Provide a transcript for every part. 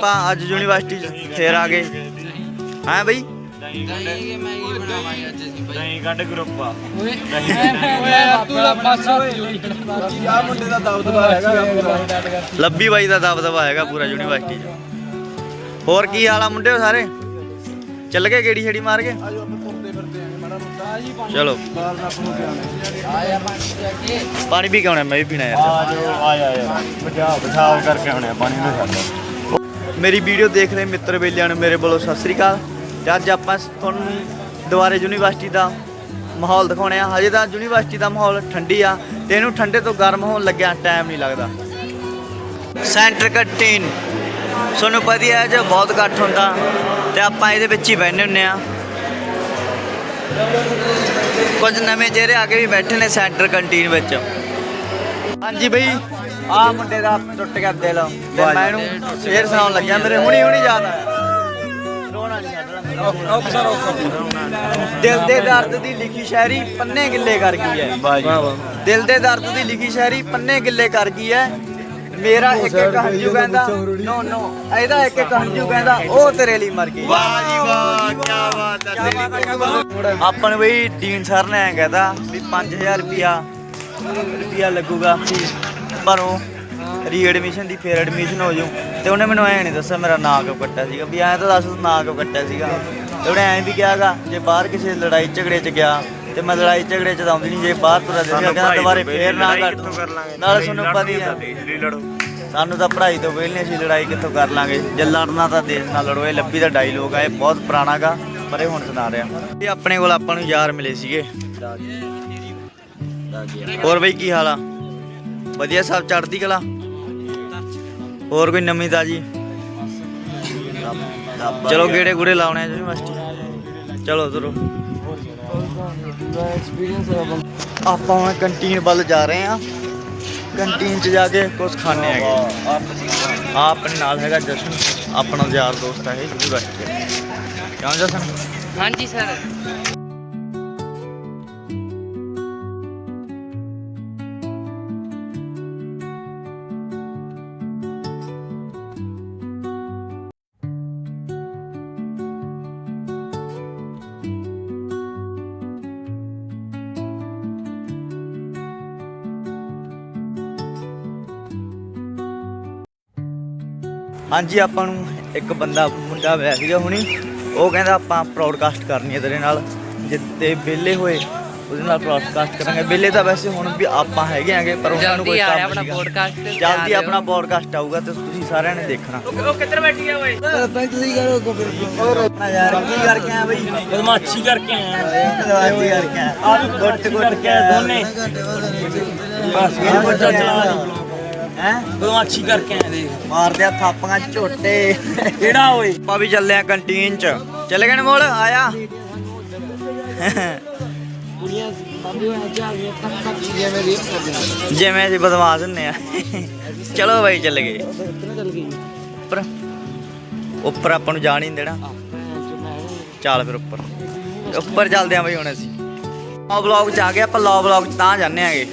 ਆਪਾਂ ਅੱਜ ਯੂਨੀਵਰਸਿਟੀ 'ਚ ਫੇਰ ਆ ਗਏ। ਹਾਂ ਬਈ? ਨਹੀਂ ਮੈਂ ਹੀ ਬਣਾਵਾਂਗੇ ਅੱਜ ਅਸੀਂ ਬਾਈ ਨਹੀਂ ਕੱਢ ਗਰੁੱਪ ਆ। ਓਏ ਓਏ ਤੂੰ ਲਾ ਬਸ ਆ ਮੁੰਡੇ ਦਾ ਦਬਦਬਾ ਹੈਗਾ ਪੂਰਾ ਲੱਭੀ ਬਾਈ ਦਾ ਦਬਦਬਾ ਹੈਗਾ ਪੂਰਾ ਯੂਨੀਵਰਸਿਟੀ 'ਚ। ਹੋਰ ਕੀ ਹਾਲ ਆ ਮੁੰਡਿਓ ਸਾਰੇ? ਚੱਲ ਗਏ ਗੇੜੀ ਛੇੜੀ ਮਾਰ ਕੇ? ਚਲੋ। ਪਾਣੀ ਪਿਆ ਕੇ ਵੀ ਕਿਉਂ ਮੈਂ ਵੀ ਪੀਣਾ ਯਾਰ। ਆ ਜੋ ਆ ਜਾ ਬਚਾਓ ਕਰਕੇ ਆਉਣੇ ਪਾਣੀ ਨੂੰ ਛੱਡ ਮੇਰੀ ਵੀਡੀਓ ਦੇਖ ਰਹੇ ਮਿੱਤਰ ਬੇਲਿਆਂ ਨੂੰ, ਮੇਰੇ ਵੱਲੋਂ ਸਤਿ ਸ੍ਰੀ ਅਕਾਲ। ਤੇ ਅੱਜ ਆਪਾਂ ਤੁਹਾਨੂੰ ਦੁਬਾਰੇ ਯੂਨੀਵਰਸਿਟੀ ਦਾ ਮਾਹੌਲ ਦਿਖਾਉਣੇ ਆ। ਹਜੇ ਤਾਂ ਯੂਨੀਵਰਸਿਟੀ ਦਾ ਮਾਹੌਲ ਠੰਡੀ ਆ ਤੇ ਇਹਨੂੰ ਠੰਡੇ ਤੋਂ ਗਰਮ ਹੋਣ ਲੱਗਿਆ ਟਾਈਮ ਨਹੀਂ ਲੱਗਦਾ। ਸੈਂਟਰ ਕੰਟੀਨ, ਤੁਹਾਨੂੰ ਪਤਾ ਹੀ ਹੈ ਜੋ ਬਹੁਤ ਘੱਟ ਹੁੰਦਾ, ਤੇ ਆਪਾਂ ਇਹਦੇ ਵਿੱਚ ਹੀ ਬੈਠੇ ਹੁੰਨੇ ਆ। ਕੁਝ ਨਵੇਂ ਚਿਹਰੇ ਆ ਕੇ ਵੀ ਬੈਠੇ ਨੇ ਸੈਂਟਰ ਕੰਟੀਨ ਵਿੱਚ। ਹਾਂਜੀ ਬਈ ਆ ਮੁੰਡੇ ਦਾ ਟੁੱਟ ਗਿਆ ਦਿਲ। ਤੇ ਮੈਂ ਇਹਨੂੰ ਸ਼ੇਰ ਸੁਣਾਉਣ ਲੱਗਿਆ ਮੇਰੇ ਹੁਣੀ ਹੁਣੀ ਯਾਦ ਆਇਆ। ਰੋਣਾ ਨਹੀਂ ਦਿਲ ਦੇ ਦਰਦ ਦੀ ਲਿਖੀ ਸ਼ਾਇਰੀ ਪੰਨੇ ਗਿੱਲੇ ਕਰ ਗਈ ਹੈ। ਦਿਲ ਦੇ ਦਰਦ ਦੀ ਲਿਖੀ ਸ਼ਾਇਰੀ ਪੰਨੇ ਗਿੱਲੇ ਕਰ ਗਈ ਹੈ। ਮੇਰਾ ਇੱਕ ਇੱਕ ਹੰਝੂ ਕਹਿੰਦਾ ਨੋ ਨੋ। ਇਹਦਾ ਇੱਕ ਇੱਕ ਹੰਝੂ ਕਹਿੰਦਾ ਉਹ ਤੇਰੇ ਲਈ ਮਰ ਗਈ। ਵਾਹ ਜੀ ਵਾਹ ਕੀ ਬਾਤ ਹੈ। ਆਪਾਂ ਨੂੰ ਬਈ ਡੀਨ ਸਰ ਨੇ ਐਂ ਕਹਿਤਾ ਵੀ 5000 ਰੁਪਿਆ ਰੁਪਿਆ ਲੱਗੂਗਾ। ਭਰੋ ਰੀ ਐਡਮਿਸ਼ਨ ਦੀ ਫੇਰ ਐਡਮਿਸ਼ਨ ਹੋ ਜਾਊ। ਤੇ ਉਹਨੇ ਮੈਨੂੰ ਐਂ ਨਹੀਂ ਦੱਸਿਆ ਮੇਰਾ ਨਾਂ ਕਿਉਂ ਕੱਟਿਆ ਸੀਗਾ। ਵੀ ਐਂ ਤਾਂ ਦੱਸ ਤੂੰ ਨਾਂ ਕਿਉਂ ਕੱਟਿਆ ਸੀਗਾ। ਤੇ ਉਹਨੇ ਐਂ ਵੀ ਕਿਹਾਗਾ ਜੇ ਬਾਹਰ ਕਿਸੇ ਲੜਾਈ ਝਗੜੇ 'ਚ ਗਿਆ ਤੇ ਮੈਂ ਲੜਾਈ ਝਗੜੇ 'ਚ ਤਾਂ ਆਉਂਦੀ ਨਹੀਂ ਜੇ ਬਾਹਰ ਤੁਰਾ ਦੇ ਕਹਿੰਦਾ ਦੁਬਾਰੇ ਫੇਰ ਨਾ ਕੱਟ ਨਾਲੇ ਤੁਹਾਨੂੰ ਪਤਾ ਹੀ ਆ। ਲੜੋ। ਸਾਨੂੰ ਤਾਂ ਪੜ੍ਹਾਈ ਤੋਂ ਵਿਹਲੇ ਸੀ ਲੜਾਈ ਕਿੱਥੋਂ ਕਰ ਲਾਂਗੇ? ਜੇ ਲੜਨਾ ਤਾਂ ਦੇਸ਼ ਨਾਲ ਲੜੋ ਇਹ ਲੱਭੀ ਦਾ ਡਾਇਲੋਗ ਆ ਇਹ ਬਹੁਤ ਪੁਰਾਣਾ ਗਾ ਪਰ ਇਹ ਹੁਣ ਸੁਣਾ ਰਿਹਾ। ਇਹ ਆਪਣੇ ਕੋਲ ਆਪਾਂ ਨੂੰ ਯਾਰ ਮਿਲੇ ਸੀਗੇ। ਹੋਰ ਬਈ ਕੀ ਹਾਲ ਆ? ਵਧੀਆ ਸਭ ਚੜ੍ਹਦੀ ਕਲਾ। ਹੋਰ ਕੋਈ ਨਵੀਂ ਤਾਜੀ? ਚਲੋ ਗੇੜੇ ਗੂੜੇ ਲਾਉਣੇ ਆ ਯੂਨੀਵਰਸਿਟੀ। ਚਲੋ ਤੁਰੋ ਆਪਾਂ ਹੁਣ ਕੰਟੀਨ ਵੱਲ ਜਾ ਰਹੇ ਆ ਕੰਟੀਨ 'ਚ ਜਾ ਕੇ ਕੁਝ ਖਾਣੇ ਹੈਗੇ। ਆ ਆਪਣੇ ਨਾਲ ਹੈਗਾ ਜਸ਼ਨ। ਆਪਣਾ ਯਾਰ ਦੋਸਤ ਹੈ ਇਹ, ਯੂਨੀਵਰਸਿਟੀ ਕਿਉਂ ਜਸ਼ਨ ਹਾਂਜੀ, ਸਰ। ਹਾਂਜੀ ਆਪਾਂ ਨੂੰ ਇੱਕ ਬੰਦਾ ਮੁੰਡਾ ਮਿਲਿਆ ਸੀਗਾ ਹੁਣੀ। ਉਹ ਕਹਿੰਦਾ ਆਪਾਂ ਪ੍ਰੋਡਕਾਸਟ ਕਰਨੀ ਹੈ ਤੇਰੇ ਨਾਲ। ਜਿੱਤੇ ਵਿਹਲੇ ਹੋਏ ਉਹਦੇ ਨਾਲ ਪ੍ਰੋਡਕਾਸਟ ਕਰਾਂਗੇ। ਵਿਹਲੇ ਤਾਂ ਵੈਸੇ ਹੁਣ ਵੀ ਆਪਾਂ ਹੈਗੇ ਆਂਗੇ ਪਰ ਉਹਨਾਂ ਨੂੰ ਕੋਈ ਆ ਕੰਮ ਆਪਣਾ। ਪੋਡਕਾਸਟ ਜਲਦੀ ਆਪਣਾ ਪੋਡਕਾਸਟ ਆਊਗਾ ਤੇ ਤੁਸੀਂ ਸਾਰਿਆਂ ਨੇ ਦੇਖਣਾ। ਪੈਂਟ ਸਹੀ ਕਰੋ ਕੋ ਆਪਣਾ ਯਾਰ ਕੀ ਕਰਕੇ ਆਇਆ ਬਈ? ਬਦਮਾਸ਼ੀ ਕਰਕੇ ਆਇਆ। ਕੀ ਕਰਕੇ ਆਇਆ। ਗੁੱਟ ਗੁੱਟ ਕੇ ਦੋਨੇ। ਬਸ ਇਹ ਬੱਚਾ ਚਲਾ ਹੈ? ਬਦਮਾਸ਼ੀ ਕਰਕੇ ਆਇਆ ਦੇਖ ਮਾਰਦੇ ਆ ਥਾਪੀਆਂ ਝੋਟੇ। ਕਿਹੜਾ ਓਏ? ਆਪਾਂ ਵੀ ਚੱਲੇ ਆ ਕੰਟੀਨ ਚ। ਚੱਲ ਗਏ ਨੇ ਮੋਲ ਆਇਆ। ਆ ਜਿਵੇਂ ਅਸੀਂ ਬਦਮਾਸ਼ ਹੁੰਨੇ ਆ। ਚਲੋ ਬਾਈ ਚੱਲ ਗਏ। ਉੱਪਰ। ਉੱਪਰ ਆਪਾਂ ਨੂੰ ਜਾਣ ਹੀ ਦੇਣਾ। ਚੱਲ ਫਿਰ ਉੱਪਰ। ਉੱਪਰ ਚੱਲਦੇ ਆ ਬਈ ਹੁਣ ਅਸੀਂ। ਲੋ ਵਲੌਗ ਚ ਆ ਗਏ ਆਪਾਂ ਲੋ ਵਲੌਗ ਚ ਤਾਂ ਜਾਂਦੇ ਆਗੇ।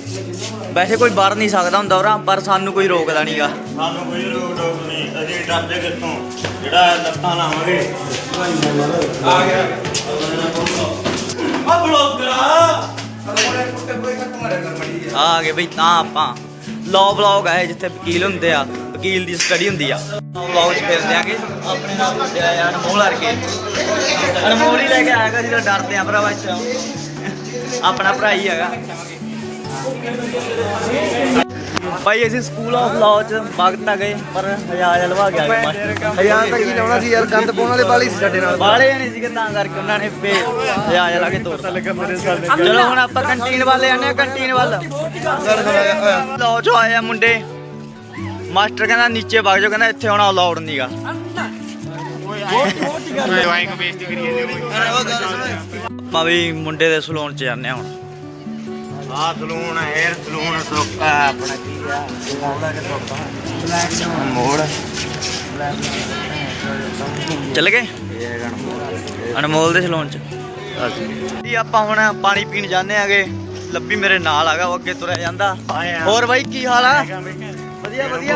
ਵੈਸੇ ਕੋਈ ਵੜ ਨਹੀਂ ਸਕਦਾ ਹੁੰਦਾ ਉਰਾਂ ਪਰ ਸਾਨੂੰ ਕੋਈ ਰੋਕਦਾ ਨਹੀਂਗਾ ਸਾਨੂੰ ਕੋਈ ਰੋਕ ਟੋਕ ਨਹੀਂ। ਅਸੀਂ ਡਰਦੇ ਕਿੱਥੋਂ? ਜਿਹੜਾ ਲੱਤਾਂ ਲਾਵਾਂਗੇ ਆ ਗਿਆ। ਆ ਬਲੌਗਰਾ ਆ ਆ ਗਏ ਬਈ ਤਾਂ ਆਪਾਂ। ਲੋ ਵਲੌਗ ਹੈ ਜਿੱਥੇ ਵਕੀਲ ਹੁੰਦੇ ਆ। ਵਕੀਲ ਦੀ ਸਟੱਡੀ ਹੁੰਦੀ ਆ। ਵਲੌਗ ਚ ਫਿਰਦੇ ਆਗੇ ਆਪਣੇ ਨਾਲ ਹੁੰਦੇ ਆ ਯਾਰ ਅਨਮੋਲ ਵਰਗੇ। ਅਨਮੋਲ ਹੀ ਲੈ ਕੇ ਅਸੀਂ ਤਾਂ ਡਰਦੇ ਆ ਭਰਾਵਾ ਇੱਥੇ ਆਪਣਾ ਭਰਾ ਹੀ ਹੈਗਾ। ਭਾਈ ਅਸੀਂ ਸਕੂਲ ਆਫ ਲਾਅ ਚ ਆ ਗਏ ਪਰ ਹਜ਼ਾਰ ਹਲਵਾ ਗਿਆ ਮਾਸਟਰ। ਹਜ਼ਾਰ ਤੱਕ ਹੀ ਲਾਉਣਾ ਸੀ ਯਾਰ ਗੰਦ ਪਾਉਣ ਵਾਲੇ ਵਾਲੀ ਸੀ ਸਾਡੇ ਨਾਲ। ਬਾਲੇ ਨਹੀਂ ਸੀਗੇ ਤਾਂ ਕਰਕੇ ਉਹਨਾਂ ਨੇ ਪੇ ਹਜ਼ਾਰ ਲਾ ਕੇ ਤੋੜਤਾ ਚਲੋ ਹੁਣ ਆਪਾਂ ਕੰਟੀਨ ਵੱਲ ਆਨੇ ਆ ਕੰਟੀਨ ਵੱਲ। ਲਾਅ ਚ ਆਏ ਆ ਮੁੰਡੇ। ਮਾਸਟਰ ਕਹਿੰਦਾ ਨੀਚੇ ਵਗ ਜਾਓ ਕਹਿੰਦਾ ਇੱਥੇ ਹੁਣ ਅਲਾਉਡ ਨਹੀਂਗਾ ਆਪਾਂ ਵੀ ਮੁੰਡੇ ਦੇ ਸਲੂਨ ਚ ਜਾਂਦੇ ਆ ਹੁਣ। ਆ ਸਲੂਨ ਹੇਅਰ ਸਲੂਨ ਸੋਕਾ ਆਪਣਾ ਕੀ ਆ? ਉਹਦਾ ਕਿ ਸੋਕਾ ਮੋੜ। ਚੱਲ ਗਏ? ਅਨਮੋਲ ਦੇ ਸਲੂਨ ਚ। ਜੀ ਆਪਾਂ ਹੁਣ ਪਾਣੀ ਪੀਣ ਜਾਂਦੇ ਆਗੇ। ਲੱਭੀ ਮੇਰੇ ਨਾਲ ਆਗਾ ਉਹ ਅੱਗੇ ਤੁਰਿਆ ਜਾਂਦਾ। ਹੋਰ ਬਾਈ ਕੀ ਹਾਲ ਆ? ਵਧੀਆ ਵਧੀਆ।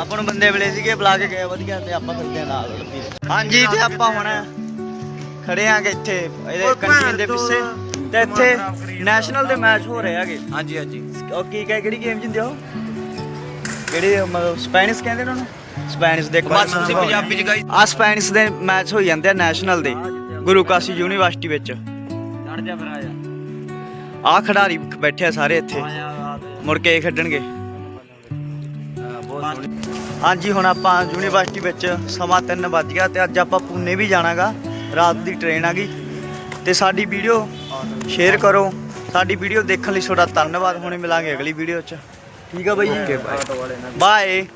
ਆਪਾਂ ਨੂੰ ਬੰਦੇ ਮਿਲੇ ਸੀਗੇ ਬੁਲਾ ਕੇ ਗਏ ਵਧੀਆ। ਤੇ ਆਪਾਂ ਫਿਰਦੇ ਆ ਨਾਲ ਲੱਭੀ। ਹਾਂਜੀ ਤੇ ਆਪਾਂ ਹੁਣ ਖੜੇ ਆਂਗੇ ਇੱਥੇ ਇਹਦੇ ਕੰਟੀਨ ਦੇ ਪਿੱਛੇ। ਤੇ ਇੱਥੇ ਨੈਸ਼ਨਲ ਦੇ ਮੈਚ ਹੋ ਰਹੇ ਹੈਗੇ। ਹਾਂਜੀ ਹਾਂਜੀ। ਉਹ ਕੀ ਕਹੇ ਕਿਹੜੀ ਗੇਮ ਜਿੰਦੇ ਹੋ ਕਿਹੜੇ ਮਤਲਬ ਸਪੈਨਿਸ਼ ਕਹਿੰਦੇ ਨੇ ਉਹਨੂੰ? ਸਪੈਨਿਸ਼ ਦੇ ਬਸ ਤੁਸੀਂ ਪੰਜਾਬੀ ਚ ਗਾਈ। ਆ ਸਪੈਨਿਸ਼ ਦੇ ਮੈਚ ਹੋ ਜਾਂਦੇ ਆ ਨੈਸ਼ਨਲ ਦੇ ਗੁਰੂ ਕਾਸ਼ੀ ਯੂਨੀਵਰਸਿਟੀ ਵਿੱਚ। ਚੜ ਜਾ ਫਿਰ ਆ ਜਾ। ਆ ਖਿਡਾਰੀ ਬੈਠੇ ਆ ਸਾਰੇ ਇੱਥੇ। ਮੁੜ ਕੇ ਖੇਡਣਗੇ। ਹਾਂਜੀ ਹੁਣ ਆਪਾਂ ਯੂਨੀਵਰਸਿਟੀ ਵਿੱਚ ਸਮਾਂ 3 ਵੱਜ ਗਿਆ ਤੇ ਅੱਜ ਆਪਾਂ ਪੂਨੇ ਵੀ ਜਾਣਾਗਾ। ਰਾਤ ਦੀ ਟ੍ਰੇਨ ਆ ਗਈ। ਤੇ ਸਾਡੀ ਵੀਡੀਓ ਸ਼ੇਅਰ ਕਰੋ। ਸਾਡੀ ਵੀਡੀਓ ਦੇਖਣ ਲਈ ਤੁਹਾਡਾ ਧੰਨਵਾਦ। ਹੁਣੇ ਮਿਲਾਂਗੇ ਅਗਲੀ ਵੀਡੀਓ 'ਚ। ਠੀਕ ਆ ਬਾਈ? ਬਾਏ